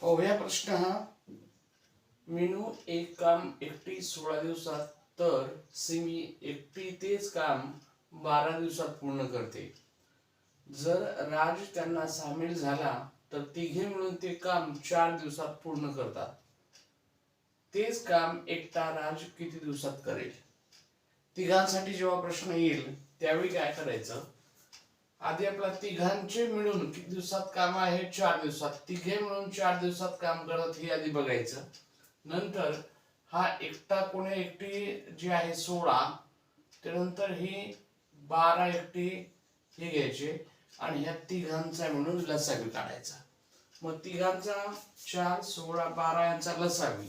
पाहूया प्रश्न हा. मीनू एक काम एकटी सोळा दिवसात तर सिमी एकटी तेच काम बारा दिवसात पूर्ण करते. जर राज त्यांना सामील झाला तर तिघे मिळून ते काम चार दिवसात पूर्ण करतात. तेच काम एकटा राज किती दिवसात करेल? तिघांसाठी जेव्हा प्रश्न येईल त्यावेळी काय करायचं? आधी आपला तिघांचे मिळून किती दिवसात काम आहे? चार दिवसात. तिघे मिळून चार दिवसात काम करत हे आधी बघायचं. नंतर हा एकटा कोणी एकटी जी आहे सोळा त्यानंतर ही बारा एकटी हे घ्यायचे आणि ह्या तिघांचा मिळून लसावी काढायचा. मग तिघांचा चार सोळा बारा यांचा लसावी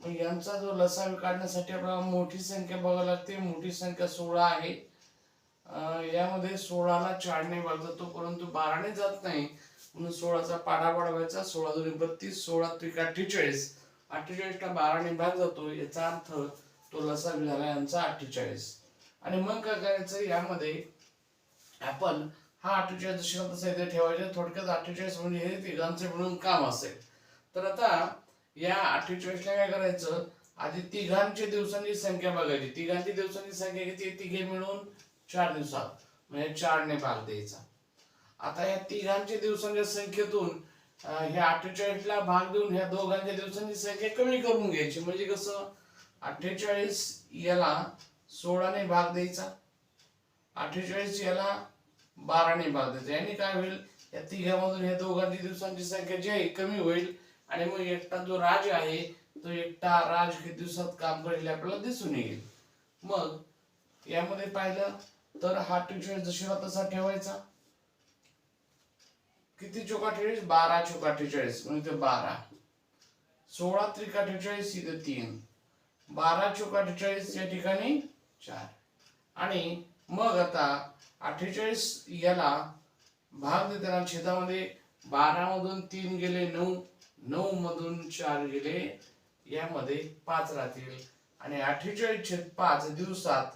मग यांचा जो लसावी काढण्यासाठी आपल्याला मोठी संख्या बघावी लागते. मोठी संख्या सोळा आहे. यामध्ये सोळाला चारने भाग जातो परंतु बाराने जात नाही. म्हणून सोळाचा पाढा वाढवायचा सोळा दोन्ही बत्तीस सोळा त्रिक अठ्ठेचाळीस. अठ्ठेचाळीसला बाराने भाग जातो याचा अर्थ तो लसा झाला यांचा अठ्ठेचाळीस. आणि मग काय करायचं यामध्ये आपण हा अठ्ठेचाळीस दशकात तसा इथे ठेवायचे थोडक्यात अठ्ठेचाळीस म्हणजे हे तिघांचे मिळून काम असेल. तर आता या अठ्ठेचाळीसला काय करायचं आधी तिघांची दिवसांची संख्या बघायची. तिघांची दिवसांची संख्या किती तिघे मिळून चार दिवसात. म्हणजे चारने भाग द्यायचा. आता या तिघांच्या दिवसांच्या संख्येतून ह्या अठ्ठेचाळीसला भाग देऊन ह्या दोघांच्या दिवसांची संख्या कमी करून घ्यायची. म्हणजे कसं? अठ्ठेचाळीस याला सोळाने भाग द्यायचा. अठ्ठेचाळीस याला बाराने भाग द्यायचा. याने काय होईल? या तिघांमधून ह्या दोघांची दिवसांची संख्या जी आहे कमी होईल. आणि मग एकटा जो राज आहे तो एकटा राज किती दिवसात काम करेल आपल्याला दिसून येईल. मग यामध्ये पाहिलं तर हा अठ्ठेचाळीस जशीला तसा ठेवायचा. किती चोक अठ्ठेचाळीस बारा चोक अठ्ठेचाळीस म्हणजे ते बारा. सोळा त्रिक अठ्ठेचाळीस इथे तीन. बारा चोक अठ्ठेचाळीस या ठिकाणी चार. आणि मग आता अठ्ठेचाळीस याला भाग देताना छेदामध्ये बारा मधून तीन गेले नऊ. नऊ मधून चार गेले. यामध्ये पाच राहतील. आणि अठ्ठेचाळीस छेद पाच. दिवसात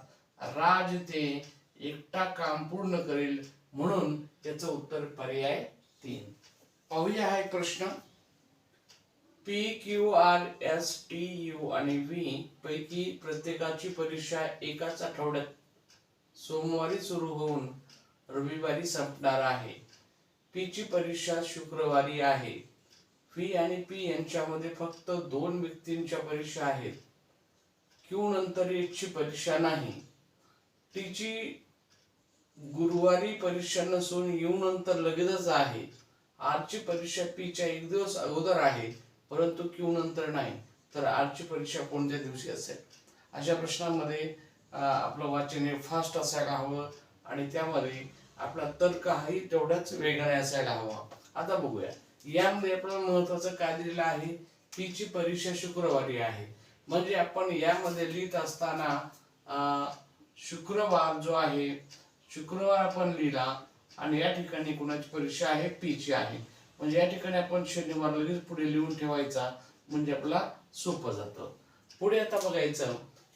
राज ते एकटा काम पूर्ण करेल म्हणून त्याचं उत्तर पर्याय तीन. पाहूया हा प्रश्न. P Q R S T U आणि व्ही पैकी प्रत्येकाची परीक्षा एकाच आठवड्यात सोमवारी सुरू होऊन रविवारी संपणार आहे. पी ची परीक्षा शुक्रवारी आहे. व्ही आणि पी यांच्यामध्ये फक्त दोन व्यक्तींच्या परीक्षा आहेत. क्यू नंतर एकची परीक्षा नाही. टीची गुरुवारी परीक्षा नसून येऊ नंतर लगेचच आहे. आजची परीक्षा पीच्या एक दिवस अगोदर आहे परंतु क्यू नंतर नाही. तर आजची परीक्षा कोणत्या दिवशी असेल? अशा प्रश्नांमध्ये आपलं वाचन हे फास्ट असायला हवं आणि त्यामध्ये आपला तर्क हाही तेवढाच वेगाने असायला हवा. आता बघूया. यामध्ये आपल्याला महत्वाचं काय दिलेलं आहे? पीची परीक्षा शुक्रवारी आहे. म्हणजे आपण यामध्ये लिहित असताना अं, शुक्रवार जो आहे शुक्रवार आपण लिहिला आणि या ठिकाणी कुणाची परीक्षा आहे पी ची आहे. म्हणजे या ठिकाणी आपण शनिवार लगेच पुढे लिहून ठेवायचा म्हणजे आपला सोपं जातं. पुढे आता बघायचं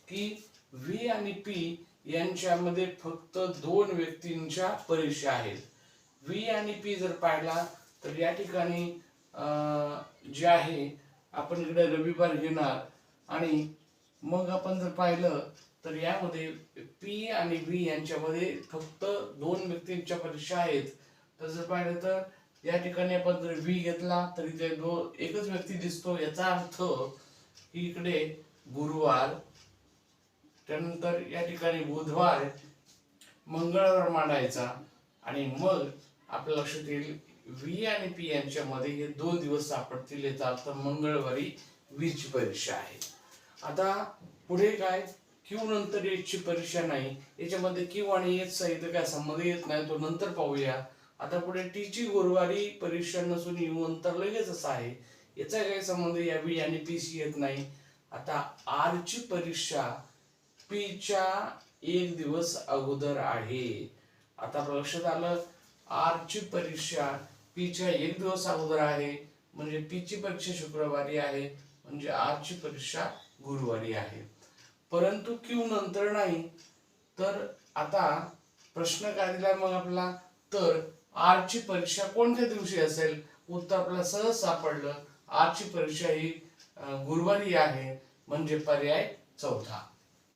की व्ही आणि पी यांच्यामध्ये फक्त दोन व्यक्तींच्या परीक्षा आहेत. व्ही आणि पी जर पाहिला तर या ठिकाणी अं, जे आहे आपण इकडे रविवार घेणार आणि मग आपण जर पाहिलं तर यामध्ये पी आणि व्ही यांच्यामध्ये फक्त दोन व्यक्तींच्या परीक्षा आहेत. तर जर पाहिलं तर या ठिकाणी आपण जर व्ही घेतला तर इथे दो एकच व्यक्ती दिसतो. याचा अर्थ की इकडे गुरुवार त्यानंतर या ठिकाणी बुधवार मंगळवार मांडायचा. आणि मग आपल्या लक्षात येईल व्ही आणि पी यांच्यामध्ये हे दोन दिवस सापडतील. याचा अर्थ मंगळवारी वीची परीक्षा आहे. आता पुढे काय? क्यू नंतर एचची परीक्षा नाही याच्यामध्ये क्यू आणि एचचा इथं काय संबंध येत नाही तो नंतर पाहूया. आता पुढे टीची गुरुवारी परीक्षा नसून यू नंतर लगेचच आहे. याचा काही संबंध या व्ही आणि पी सी येत नाही. आता आरची परीक्षा पीच्या एक दिवस अगोदर आहे. आता लक्षात आलं आरची परीक्षा पीच्या एक दिवस अगोदर आहे. म्हणजे पीची परीक्षा शुक्रवारी आहे. म्हणजे आरची परीक्षा गुरुवारी आहे. परंतु क्यू नंतर नाही. तर आता प्रश्न काय दिला मग आपला? तर आरची परीक्षा कोणत्या दिवशी असेल? उत्तर आपल्याला सहज सापडलं. आजची परीक्षा ही गुरुवारी आहे. म्हणजे पर्याय चौथा.